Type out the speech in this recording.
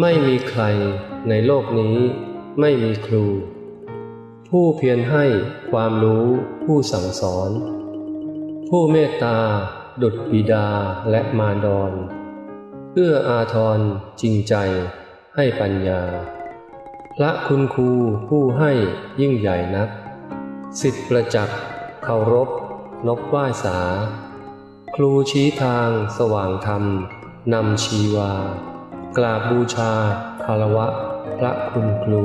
ไม่มีใครในโลกนี้ไม่มีครู ผู้เพียรให้ความรู้ผู้สั่งสอน ผู้เมตตา ดุจบิดาและมารดรเอื้ออาทรจริงใจให้ปัญญา พระคุณครูผู้ให้ยิ่งใหญ่นัก สิทธิประจักษ์เคารพ นบไหว้สา ครูชี้ทางสว่างธรรมนำชีวา กราบบูชาคารวะ พระคุณครู